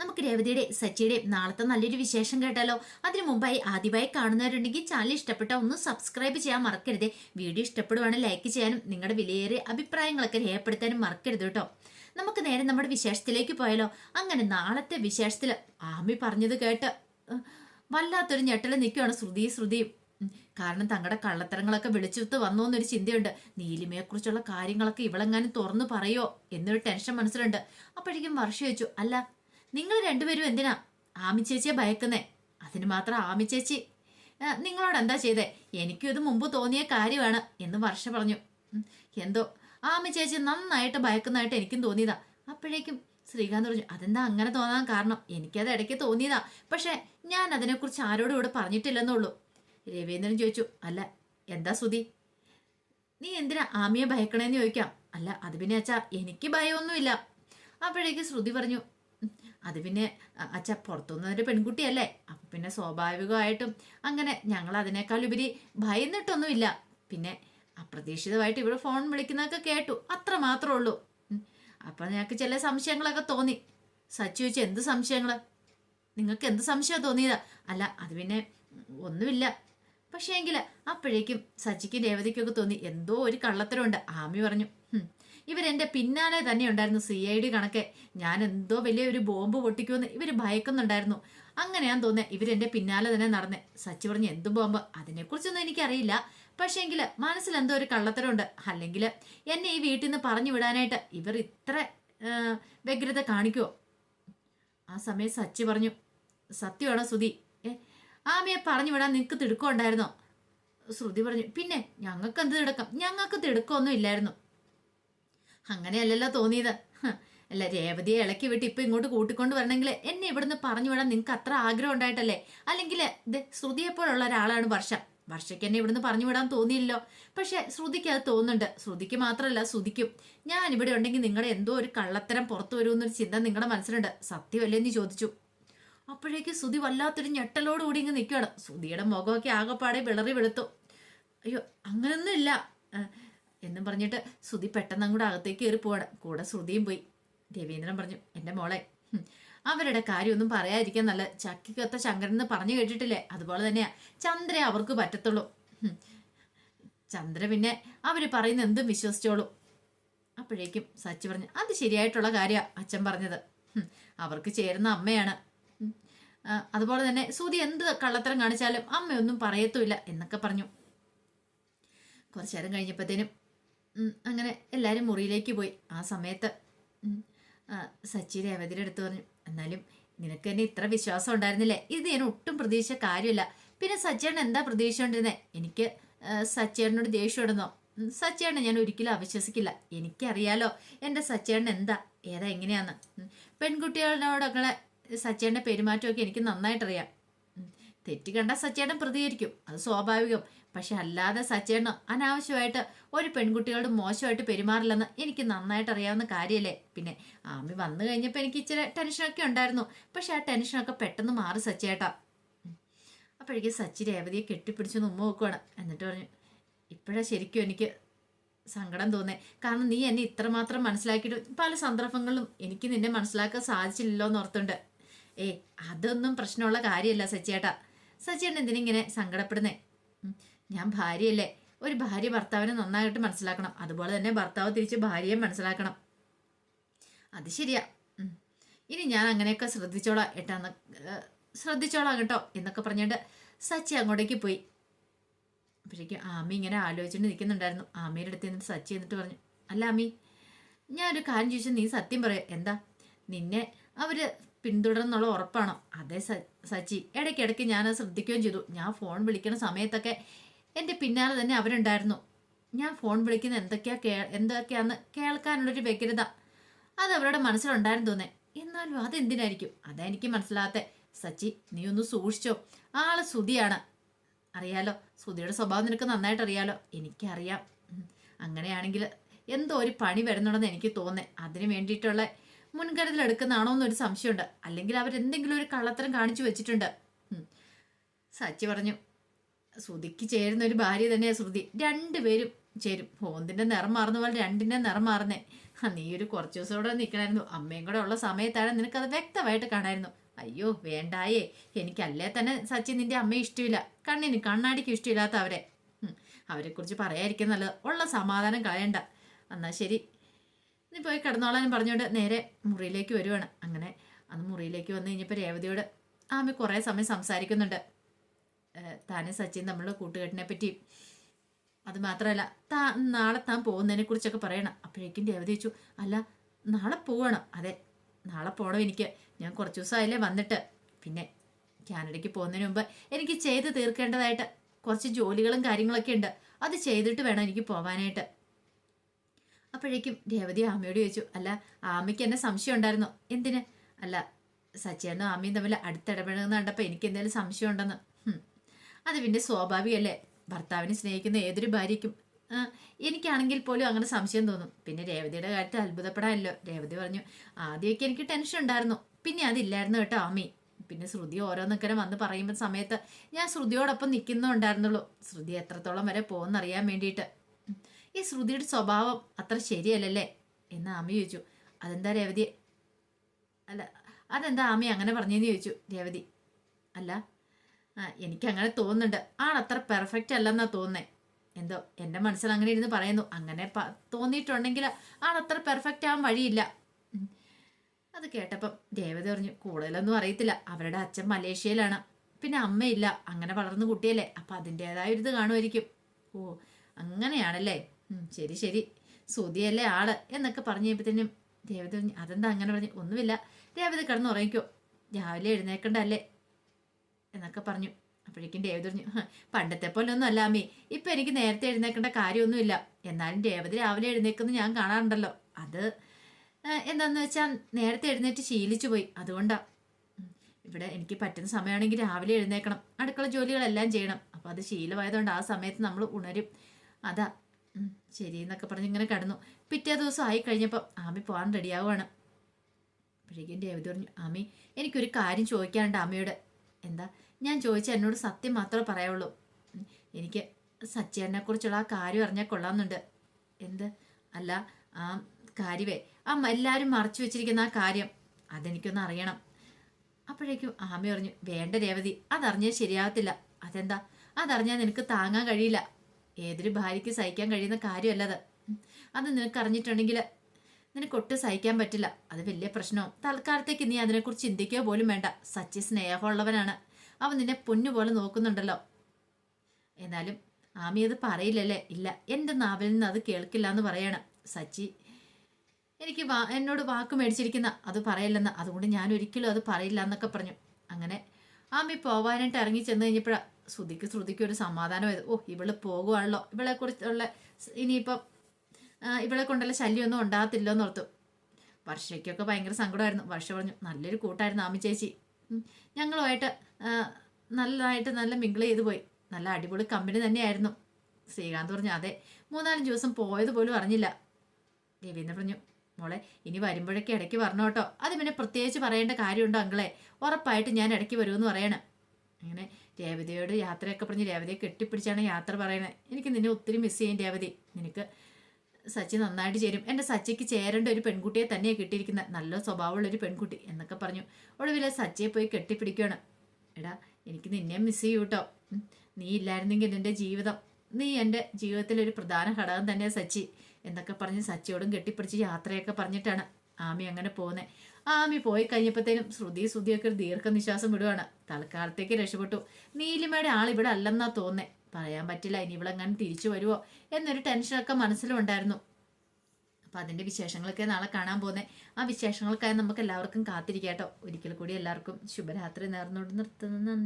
നമുക്ക് രേവതിയുടെ സച്ചിയുടെയും നാളത്തെ നല്ലൊരു വിശേഷം കേട്ടാലോ? അതിനു മുമ്പായി ആദ്യമായി കാണുന്നവരുണ്ടെങ്കിൽ ചാനൽ ഇഷ്ടപ്പെട്ട ഒന്ന് സബ്സ്ക്രൈബ് ചെയ്യാൻ മറക്കരുത്. വീഡിയോ ഇഷ്ടപ്പെടുവാണെങ്കിൽ ലൈക്ക് ചെയ്യാനും നിങ്ങളുടെ വിലയേറിയ അഭിപ്രായങ്ങളൊക്കെ രേഖപ്പെടുത്താനും മറക്കരുത് കേട്ടോ. നമുക്ക് നേരെ നമ്മുടെ വിശേഷത്തിലേക്ക് പോയാലോ? അങ്ങനെ നാളത്തെ വിശേഷത്തിൽ ആമി പറഞ്ഞത് കേട്ട് വല്ലാത്തൊരു ഞെട്ടൽ നിൽക്കുവാണ് ശ്രുതി ശ്രുതിയും കാരണം തങ്ങളുടെ കള്ളത്തരങ്ങളൊക്കെ വിളിച്ചുത്ത് വന്നു എന്നൊരു ചിന്തയുണ്ട്. നീലിമയെക്കുറിച്ചുള്ള കാര്യങ്ങളൊക്കെ ഇവളെങ്ങാനും തുറന്നു പറയോ? എന്നൊരു ടെൻഷൻ മനസ്സിലുണ്ട്. അപ്പോഴേക്കും വർഷ ചോദിച്ചു അല്ല നിങ്ങൾ രണ്ടുപേരും എന്തിനാ ആമി ചേച്ചിയെ ഭയക്കുന്നേ? അതിന് മാത്രം ആമി ചേച്ചി. നിങ്ങളോട് എന്താ ചെയ്തേ? എനിക്കും ഇത് മുമ്പ് തോന്നിയ കാര്യമാണ് എന്ന് വർഷ പറഞ്ഞു. എന്തോ? ആമി ചേച്ചി നന്നായിട്ട് ഭയക്കുന്നതായിട്ട് എനിക്കും തോന്നിയതാ. അപ്പോഴേക്കും ശ്രീകാന്ത് പറഞ്ഞു അതെന്താ അങ്ങനെ തോന്നാൻ കാരണം? എനിക്കത് ഇടയ്ക്ക് തോന്നിയതാ. പക്ഷെ ഞാൻ അതിനെക്കുറിച്ച് ആരോടും ഇവിടെ പറഞ്ഞിട്ടില്ലെന്നുള്ളൂ. രവീന്ദ്രൻ ചോദിച്ചു അല്ല എന്താ സുധി? നീ എന്തിനാ ആമിയെ ഭയക്കണേന്ന് ചോദിക്കാം? അല്ല അത് പിന്നെ അച്ഛാ എനിക്ക് ഭയമൊന്നുമില്ല. അപ്പോഴേക്ക് ശ്രുതി പറഞ്ഞു "ഉം, അത് പിന്നെ അച്ഛ പുറത്തുനിന്ന് ഒരു പെൺകുട്ടിയല്ലേ? അപ്പം പിന്നെ സ്വാഭാവികമായിട്ടും അങ്ങനെ ഞങ്ങൾ അതിനേക്കാൾ ഉപരി ഭയന്നിട്ടൊന്നുമില്ല. പിന്നെ അപ്രതീക്ഷിതമായിട്ട് ഇവിടെ ഫോൺ വിളിക്കുന്നതൊക്കെ കേട്ടു. അത്ര മാത്രമേ ഉള്ളൂ. അപ്പം അപ്പൊ ഞങ്ങൾക്ക് ചില സംശയങ്ങളൊക്കെ തോന്നി. സച്ചു ചോദിച്ചു എന്ത് സംശയങ്ങൾ നിങ്ങൾക്ക് എന്ത് സംശയം തോന്നിയതാ? അല്ല അത് പിന്നെ ഒന്നുമില്ല. പക്ഷേ എങ്കിൽ അപ്പോഴേക്കും സച്ചിക്കും രേവതിക്കൊക്കെ തോന്നി. എന്തോ ഒരു കള്ളത്തരമുണ്ട്. ആമി പറഞ്ഞു. "ഹും, ഇവരെന്റെ പിന്നാലെ തന്നെ ഉണ്ടായിരുന്നു സി ഐ ഡി കണക്കെ. ഞാൻ എന്തോ വലിയ ഒരു ബോംബ് പൊട്ടിക്കുമെന്ന് ഇവർ ഭയക്കുന്നുണ്ടായിരുന്നു. അങ്ങനെയാന്ന് തോന്നുന്നത് ഇവരെന്റെ പിന്നാലെ തന്നെ നടന്നേ. സച്ചി പറഞ്ഞു എന്ത് ബോംബ്? അതിനെക്കുറിച്ചൊന്നും എനിക്കറിയില്ല. പക്ഷേ എങ്കിൽ മനസ്സിൽ എന്തോ ഒരു കള്ളത്തരമുണ്ട്. അല്ലെങ്കിൽ എന്നെ ഈ വീട്ടിൽ നിന്ന് പറഞ്ഞു വിടാനായിട്ട് ഇവർ ഇത്ര വ്യഗ്രത കാണിക്കുമോ ആ സമയം സച്ചി പറഞ്ഞു സത്യമാണോ ശ്രുതി? ഏ ആമിയെ പറഞ്ഞു വിടാൻ നിനക്ക് തിടുക്കം ഉണ്ടായിരുന്നോ ശ്രുതി പറഞ്ഞു പിന്നെ ഞങ്ങൾക്ക് എന്ത് തിടുക്കം? ഞങ്ങൾക്ക് തിടുക്കമൊന്നും ഇല്ലായിരുന്നു. അങ്ങനെയല്ലല്ലോ തോന്നിയത്. അല്ല രേവതിയെ ഇളക്കി വിട്ട് ഇപ്പൊ ഇങ്ങോട്ട് കൂട്ടിക്കൊണ്ട് വരണമെങ്കിൽ എന്നെ ഇവിടുന്ന് പറഞ്ഞു വിടാൻ നിങ്ങൾക്ക് അത്ര ആഗ്രഹം ഉണ്ടായിട്ടല്ലേ? അല്ലെങ്കിൽ ശ്രുതിയെപ്പോലുള്ള ഒരാളാണ് വർഷ. വർഷയ്ക്ക് എന്നെ ഇവിടുന്ന് പറഞ്ഞു വിടാൻ തോന്നിയില്ലോ പക്ഷെ ശ്രുതിക്ക് അത് തോന്നുന്നുണ്ട്. ശ്രുതിക്ക് മാത്രമല്ല ശ്രുതിക്കും. ഞാൻ ഇവിടെ ഉണ്ടെങ്കിൽ നിങ്ങളുടെ എന്തോ ഒരു കള്ളത്തരം പുറത്തു വരുമെന്നൊരു ചിന്ത നിങ്ങളുടെ മനസ്സിലുണ്ട്. സത്യമല്ലേ എന്ന് ചോദിച്ചു. അപ്പോഴേക്ക് ശ്രുതി വല്ലാത്തൊരു ഞെട്ടലോടുകൂടി ഇങ്ങ് നിൽക്കുകയാണ് ശ്രുതിയുടെ മുഖമൊക്കെ ആകെപ്പാടെ വിളറി വെളുത്തു. അയ്യോ അങ്ങനൊന്നും ഇല്ല ആ, എന്നും പറഞ്ഞിട്ട് ശ്രുതി പെട്ടെന്ന് അങ്ങോട്ട് അകത്തേക്ക് കയറി പോവാണ്. കൂടെ ശ്രുതിയും പോയി. രവീന്ദ്രൻ പറഞ്ഞു എന്റെ മോളെ അവരുടെ കാര്യമൊന്നും പറയാതിരിക്കാൻ നല്ല ചക്കിക്കൊത്ത ശങ്കരൻ എന്ന് പറഞ്ഞു കേട്ടിട്ടില്ലേ? അതുപോലെ തന്നെയാ. ചന്ദ്രയെ അവർക്ക് പറ്റത്തുള്ളൂ. ചന്ദ്ര പിന്നെ അവർ പറയുന്ന എന്തും വിശ്വസിച്ചോളൂ. അപ്പോഴേക്കും സച്ചി പറഞ്ഞു അത് ശരിയായിട്ടുള്ള കാര്യമാണ് അച്ഛൻ പറഞ്ഞത്. അവർക്ക് ചേരുന്ന അമ്മയാണ്. അതുപോലെ തന്നെ സൂതി എന്ത് കള്ളത്തരം കാണിച്ചാലും അമ്മയൊന്നും പറയത്തുമില്ല എന്നൊക്കെ പറഞ്ഞു. കുറച്ചു നേരം കഴിഞ്ഞപ്പോഴത്തേനും അങ്ങനെ എല്ലാവരും മുറിയിലേക്ക് പോയി. ആ സമയത്ത് സച്ചി രേവതിയുടെ അടുത്ത് പറഞ്ഞു എന്നാലും നിനക്ക് എന്നെ ഇത്ര വിശ്വാസം ഉണ്ടായിരുന്നില്ലേ? ഇത് ഞാൻ ഒട്ടും പ്രതീക്ഷ കാര്യമില്ല. പിന്നെ സച്ചേട്ടൻ എന്താ പ്രതീക്ഷ കൊണ്ടിരുന്നത് എനിക്ക് സച്ചേട്ടനോട് ദേഷ്യം ഇടുന്നോ സച്ചേട്ടനെ ഞാൻ ഒരിക്കലും അവിശ്വസിക്കില്ല. എനിക്കറിയാലോ എന്റെ സച്ചേട്ടൻ എന്താ? ഏതാ എങ്ങനെയാന്ന്? പെൺകുട്ടികളോടൊക്കെ സച്ചേട്ടന്റെ പെരുമാറ്റമൊക്കെ എനിക്ക് നന്നായിട്ടറിയാം. തെറ്റ് കണ്ട സച്ചേട്ടൻ പ്രതികരിക്കും. അത് സ്വാഭാവികം. പക്ഷെ അല്ലാതെ സച്ചേട്ടന് അനാവശ്യമായിട്ട് ഒരു പെൺകുട്ടികളോട് മോശമായിട്ട് പെരുമാറില്ലെന്ന് എനിക്ക് നന്നായിട്ട് അറിയാവുന്ന കാര്യമല്ലേ പിന്നെ ആമി വന്നു കഴിഞ്ഞപ്പോൾ എനിക്ക് ഇച്ചിരി ടെൻഷനൊക്കെ ഉണ്ടായിരുന്നു. പക്ഷെ ആ ടെൻഷനൊക്കെ പെട്ടെന്ന് മാറി സച്ചേട്ടാ അപ്പോഴേക്കും സച്ചി രേവതിയെ കെട്ടിപ്പിടിച്ച് ഉമ്മ വെക്കുവാണ്. എന്നിട്ട് പറഞ്ഞു ഇപ്പോഴാ ശരിക്കും എനിക്ക് സങ്കടം തോന്നേ. കാരണം നീ എന്നെ ഇത്രമാത്രം മനസ്സിലാക്കിയിട്ട് പല സന്ദർഭങ്ങളിലും എനിക്ക് നിന്നെ മനസ്സിലാക്കാൻ സാധിച്ചില്ലല്ലോ എന്ന് ഓർത്തുണ്ട്. ഏ അതൊന്നും പ്രശ്നമുള്ള കാര്യമല്ല സച്ചിയേട്ടാ സച്ചിയേട്ടൻ എന്തിനിങ്ങനെ സങ്കടപ്പെടുന്നേ? ഞാൻ ഭാര്യയല്ലേ? ഒരു ഭാര്യ ഭർത്താവിനെ നന്നായിട്ട് മനസ്സിലാക്കണം. അതുപോലെ തന്നെ ഭർത്താവ് തിരിച്ച് ഭാര്യയെ മനസ്സിലാക്കണം. അത് ശരിയാ. ഇനി ഞാൻ അങ്ങനെയൊക്കെ ശ്രദ്ധിച്ചോളാം ഏട്ടാന്ന് ശ്രദ്ധിച്ചോളാം കേട്ടോ എന്നൊക്കെ പറഞ്ഞിട്ട് സച്ചി അങ്ങോട്ടേക്ക് പോയി. അപ്പോഴേക്കും ആമി ഇങ്ങനെ ആലോചിച്ചിട്ട് നിൽക്കുന്നുണ്ടായിരുന്നു ആമിയുടെ അടുത്ത് നിന്നിട്ട് സച്ചി എന്നിട്ട് പറഞ്ഞു അല്ല ആമി ഞാൻ ഒരു കാര്യം ചോദിച്ചാൽ നീ സത്യം പറയാം. എന്താ? നിന്നെ അവർ പിന്തുടർന്നുള്ള ഉറപ്പാണോ? അതെ സച്ചി. ഇടയ്ക്കിടയ്ക്ക് ഞാൻ ശ്രദ്ധിക്കുകയും ചെയ്തു. ഞാൻ ഫോൺ വിളിക്കുന്ന സമയത്തൊക്കെ എന്റെ പിന്നാലെ തന്നെ അവരുണ്ടായിരുന്നു. ഞാൻ ഫോൺ വിളിക്കുന്ന എന്തൊക്കെയാ കേ എന്തൊക്കെയാന്ന് കേൾക്കാനുള്ളൊരു വ്യഗ്രത. അത് അവരുടെ മനസ്സിലുണ്ടായിരുന്നു തോന്നേ. എന്നാലും അതെന്തിനായിരിക്കും? അതാ എനിക്ക് സച്ചി നീ ഒന്ന് സൂക്ഷിച്ചോ. ആൾ സുതിയാണ് അറിയാലോ? സുതിയുടെ സ്വഭാവം നിനക്ക് നന്നായിട്ട് അറിയാലോ? എനിക്കറിയാം. അങ്ങനെയാണെങ്കിൽ എന്തോ ഒരു പണി വരുന്നുണ്ടെന്ന് എനിക്ക് തോന്നേ. അതിന് വേണ്ടിയിട്ടുള്ള മുൻകരുതൽ എടുക്കുന്നതാണോ എന്നൊരു സംശയമുണ്ട്. അല്ലെങ്കിൽ അവരെന്തെങ്കിലും ഒരു കള്ളത്തരം കാണിച്ചു വെച്ചിട്ടുണ്ട്. സച്ചി പറഞ്ഞു ശ്രുതിക്ക് ചേരുന്ന ഒരു ഭാര്യ തന്നെയാണ് ശ്രുതി. രണ്ടുപേരും ചേരും. ഫോന്തിന്റെ നിറം മാറുന്ന പോലെ രണ്ടിന്റെ നിറം മാറുന്നേ. "ആ, നീ ഒരു കുറച്ചു ദിവസം കൂടെ നിൽക്കണമായിരുന്നു അമ്മയും കൂടെ ഉള്ള സമയത്താണ് നിനക്കത് വ്യക്തമായിട്ട് കാണായിരുന്നു. അയ്യോ വേണ്ടായേ. എനിക്കല്ലേ തന്നെ സച്ചിൻ നിന്റെ അമ്മയെ ഇഷ്ടമില്ല. കണ്ണിന് കണ്ണാടിക്ക് ഇഷ്ടമില്ലാത്ത അവരെ. അവരെ അവരെക്കുറിച്ച് പറയാതിരിക്കും നല്ലത് ഉള്ള സമാധാനം കളയണ്ട. എന്നാ ശരി. നീ പോയി കിടന്നോളാനും പറഞ്ഞുകൊണ്ട് നേരെ മുറിയിലേക്ക് വരുവാണ്. അങ്ങനെ അന്ന് മുറിയിലേക്ക് വന്ന് കഴിഞ്ഞപ്പോൾ രേവതിയോട് ആമി കുറേ സമയം സംസാരിക്കുന്നുണ്ട്. താനും സച്ചിൻ തമ്മിലുള്ള കൂട്ടുകെട്ടിനെ പറ്റി. അത് മാത്രമല്ല താ നാളെ താൻ പോകുന്നതിനെ കുറിച്ചൊക്കെ പറയണം. അപ്പോഴേക്കും രേവതി ചോദിച്ചു അല്ല നാളെ പോവണം. അതെ നാളെ പോകണം എനിക്ക്. ഞാൻ കുറച്ച് ദിവസമായില്ലേ വന്നിട്ട്. പിന്നെ കാനഡയ്ക്ക് പോകുന്നതിന് മുമ്പ് എനിക്ക് ചെയ്ത് തീർക്കേണ്ടതായിട്ട് കുറച്ച് ജോലികളും കാര്യങ്ങളൊക്കെ ഉണ്ട്. അത് ചെയ്തിട്ട് വേണം എനിക്ക് പോവാനായിട്ട്. അപ്പോഴേക്കും രേവതി ആമയോട് ചോദിച്ചു അല്ല ആമയ്ക്ക് എന്നെ സംശയം ഉണ്ടായിരുന്നു? എന്തിന്? അല്ല സച്ചിയനും ആമയും തമ്മിൽ അടുത്തിടപെടുന്ന കണ്ടപ്പോൾ എനിക്ക് എന്തെങ്കിലും സംശയം ഉണ്ടെന്ന്. അത് പിന്നെ സ്വാഭാവികമല്ലേ ഭർത്താവിനെ സ്നേഹിക്കുന്ന ഏതൊരു ഭാര്യയ്ക്കും എനിക്കാണെങ്കിൽ പോലും അങ്ങനെ സംശയം തോന്നും. പിന്നെ രേവതിയുടെ കാര്യത്തിൽ അത്ഭുതപ്പെടാനല്ലോ. രേവതി പറഞ്ഞു ആദ്യമൊക്കെ എനിക്ക് ടെൻഷൻ ഉണ്ടായിരുന്നു. പിന്നെ അതില്ലായിരുന്നു കേട്ടോ ആമി പിന്നെ ശ്രുതി ഓരോന്നൊക്കെ വന്ന് പറയുമ്പോൾ സമയത്ത് ഞാൻ ശ്രുതിയോടൊപ്പം നിൽക്കുന്നുണ്ടായിരുന്നുള്ളൂ ശ്രുതി എത്രത്തോളം വരെ പോകുന്നറിയാൻ വേണ്ടിയിട്ട്. ഈ ശ്രുതിയുടെ സ്വഭാവം അത്ര ശരിയല്ലല്ലേ? എന്ന് ആമി ചോദിച്ചു. അതെന്താ രേവതി? അല്ല അതെന്താ ആമി അങ്ങനെ പറഞ്ഞെന്ന് ചോദിച്ചു രേവതി? അല്ല ആ എനിക്ക് അങ്ങനെ തോന്നുന്നുണ്ട്. ആളത്ര പെർഫെക്റ്റ് അല്ലെന്നാ തോന്നേ എന്തോ എന്റെ മനസ്സിൽ അങ്ങനെ ഇരുന്ന് പറയുന്നു. അങ്ങനെ തോന്നിയിട്ടുണ്ടെങ്കിൽ ആളത്ര പെർഫെക്റ്റ് ആവാൻ വഴിയില്ല. അത് കേട്ടപ്പം ദേവത പറഞ്ഞു കൂടുതലൊന്നും അറിയത്തില്ല. അവരുടെ അച്ഛൻ മലേഷ്യയിലാണ്. പിന്നെ അമ്മയില്ല. അങ്ങനെ വളർന്ന കുട്ടിയല്ലേ. അപ്പം അതിന്റെതായ ഒരു ഇത് കാണുമായിരിക്കും. ഓ അങ്ങനെയാണല്ലേ. ശരി ശരി. സുതിയല്ലേ ആൾ. എന്നൊക്കെ പറഞ്ഞു കഴിയുമ്പോഴത്തേനും ദേവത അതെന്താ? അങ്ങനെ പറഞ്ഞു ഒന്നുമില്ല. ദേവത കിടന്ന് ഉറങ്ങിക്കോ. രാവിലെ എഴുന്നേക്കണ്ടല്ലേ എന്നൊക്കെ പറഞ്ഞു. അപ്പോഴേക്കും ദേവതി പറഞ്ഞു പണ്ടത്തെ പോലെ ഒന്നും അല്ല അമ്മി. ഇപ്പൊ എനിക്ക് നേരത്തെ എഴുന്നേക്കേണ്ട കാര്യമൊന്നുമില്ല. എന്നാലും ദേവതി രാവിലെ എഴുന്നേക്കുന്നത് ഞാൻ കാണാറുണ്ടല്ലോ. അത് എന്താന്ന് വെച്ചാൽ നേരത്തെ എഴുന്നേറ്റ് ശീലിച്ചു പോയി. അതുകൊണ്ടാ. ഇവിടെ എനിക്ക് പറ്റുന്ന സമയമാണെങ്കിൽ രാവിലെ എഴുന്നേക്കണം അടുക്കള ജോലികളെല്ലാം ചെയ്യണം. അപ്പോൾ അത് ശീലമായതുകൊണ്ട് ആ സമയത്ത് നമ്മൾ ഉണരും. അതാ. ശരി എന്നൊക്കെ പറഞ്ഞ് ഇങ്ങനെ കടന്നു. പിറ്റേ ദിവസം ആയി കഴിഞ്ഞപ്പോൾ ആമി പോകാൻ റെഡിയാവുകയാണ് അപ്പോഴേക്കും ദേവതി പറഞ്ഞു ആമി എനിക്കൊരു കാര്യം ചോദിക്കാനുണ്ട് ആമയോട്. എന്താ? ഞാൻ ചോദിച്ചാൽ എന്നോട് സത്യം മാത്രമേ പറയാവുള്ളൂ എനിക്ക് സച്ചേനെ ആ കാര്യം അറിഞ്ഞാൽ കൊള്ളാമെന്നുണ്ട്. എന്ത്? അല്ല ആ കാര്യവേ ആ എല്ലാവരും മറച്ചു വെച്ചിരിക്കുന്ന ആ കാര്യം അതെനിക്കൊന്ന് അറിയണം. അപ്പോഴേക്കും ആമ പറഞ്ഞു വേണ്ട രേവതി അതറിഞ്ഞാൽ ശരിയാകത്തില്ല. അതെന്താ? അതറിഞ്ഞാൽ നിനക്ക് താങ്ങാൻ കഴിയില്ല. ഏതൊരു ഭാര്യയ്ക്ക് സഹിക്കാൻ കഴിയുന്ന കാര്യമല്ലത്. ഉം. അത് നിനക്ക് അറിഞ്ഞിട്ടുണ്ടെങ്കിൽ നിനക്ക് ഒട്ടും സഹിക്കാൻ പറ്റില്ല. അത് വലിയ പ്രശ്നവും. തൽക്കാലത്തേക്ക് നീ അതിനെക്കുറിച്ച് ചിന്തിക്കുക പോലും വേണ്ട. സച്ചി സ്നേഹമുള്ളവനാണ്. അവൻ നിന്നെ പൊന്നുപോലെ നോക്കുന്നുണ്ടല്ലോ. എന്നാലും ആമി അത് പറയില്ലല്ലേ? ഇല്ല. എന്റെ നാവിൽ നിന്ന് അത് കേൾക്കില്ല എന്ന് പറയണം. സച്ചി എനിക്ക് വാ എന്നോട് വാക്ക് മേടിച്ചിരിക്കുന്ന അത് പറയില്ലെന്ന്. അതുകൊണ്ട് ഞാൻ ഒരിക്കലും അത് പറയില്ല എന്നൊക്കെ പറഞ്ഞു. അങ്ങനെ ആമി പോവാനായിട്ട് ഇറങ്ങി ചെന്ന് കഴിഞ്ഞപ്പോഴാണ് ശ്രുതിക്ക് ശ്രുതിക്ക് ഒരു സമാധാനമായത് ഓ ഇവൾ പോകുവാണല്ലോ. ഇവളെ കുറിച്ചുള്ള ഇനിയിപ്പം ഇവളെ കൊണ്ടുള്ള ശല്യമൊന്നും ഉണ്ടാകത്തില്ലോ എന്നോർത്തു വർഷയ്ക്കൊക്കെ ഭയങ്കര സങ്കടമായിരുന്നു. വർഷ പറഞ്ഞു നല്ലൊരു കൂട്ടായിരുന്നു ആമി ചേച്ചി. ഞങ്ങളുമായിട്ട് നല്ലതായിട്ട് നല്ല മിങ്കിൾ ചെയ്തു പോയി. നല്ല അടിപൊളി കമ്പനി തന്നെയായിരുന്നു. ശ്രീകാന്ത് പറഞ്ഞു അതെ മൂന്നാലഞ്ച് ദിവസം പോയത് പോലും അറിഞ്ഞില്ല. രവീന്ദ്ര പറഞ്ഞു മോളെ ഇനി വരുമ്പോഴൊക്കെ ഇടയ്ക്ക് വരണം കേട്ടോ. അത് പിന്നെ പ്രത്യേകിച്ച് പറയേണ്ട കാര്യമുണ്ടോ അങ്കിളെ? ഉറപ്പായിട്ട് ഞാൻ ഇടയ്ക്ക് വരുമെന്ന് പറയണം. അങ്ങനെ രേവതിയോട് യാത്രയൊക്കെ പറഞ്ഞ് രേവതിയെ കെട്ടിപ്പിടിച്ചാണ് യാത്ര പറയണത് എനിക്ക് നിന്നെ ഒത്തിരി മിസ് ചെയ്യും രേവതി. നിനക്ക് സച്ചി നന്നായിട്ട് ചേരും. എന്റെ സച്ചിക്ക് ചേരേണ്ട ഒരു പെൺകുട്ടിയെ തന്നെയാണ് കിട്ടിയിരിക്കുന്നത്. നല്ല സ്വഭാവമുള്ള ഒരു പെൺകുട്ടി എന്നൊക്കെ പറഞ്ഞു. ഒടുവിൽ സച്ചിയെ പോയി കെട്ടിപ്പിടിക്കുകയാണ്. എടാ എനിക്ക് നിന്നെ മിസ് ചെയ്യൂ കേട്ടോ നീ ഇല്ലായിരുന്നെങ്കിൽ എന്റെ ജീവിതം നീ എന്റെ ജീവിതത്തിലൊരു പ്രധാന ഘടകം തന്നെ സച്ചി എന്നൊക്കെ പറഞ്ഞ് സച്ചിയോടും കെട്ടിപ്പിടിച്ച് യാത്രയൊക്കെ പറഞ്ഞിട്ടാണ് ആമി അങ്ങനെ പോകുന്നത് ആമി പോയി കഴിഞ്ഞപ്പോഴത്തേനും ശ്രുതി ശ്രുതിയൊക്കെ ഒരു ദീർഘനിശ്വാസം വിടുവാണ്. തൽക്കാലത്തേക്ക് രക്ഷപ്പെട്ടു. നീലിമയുടെ ആൾ ഇവിടെ അല്ലെന്നാ തോന്നേ പറയാൻ പറ്റില്ല ഇനി ഇവിടെ അങ്ങനെ തിരിച്ചു വരുമോ എന്നൊരു ടെൻഷനൊക്കെ മനസ്സിലുണ്ടായിരുന്നു അപ്പോൾ അതിന്റെ വിശേഷങ്ങളൊക്കെ നാളെ കാണാൻ പോകുന്നത് ആ വിശേഷങ്ങൾക്കായി നമുക്ക് എല്ലാവർക്കും കാത്തിരിക്കാം കേട്ടോ ഒരിക്കൽ കൂടി എല്ലാവർക്കും ശുഭരാത്രി നേർന്നുകൊണ്ട് നിർത്തുന്നു. നന്ദി.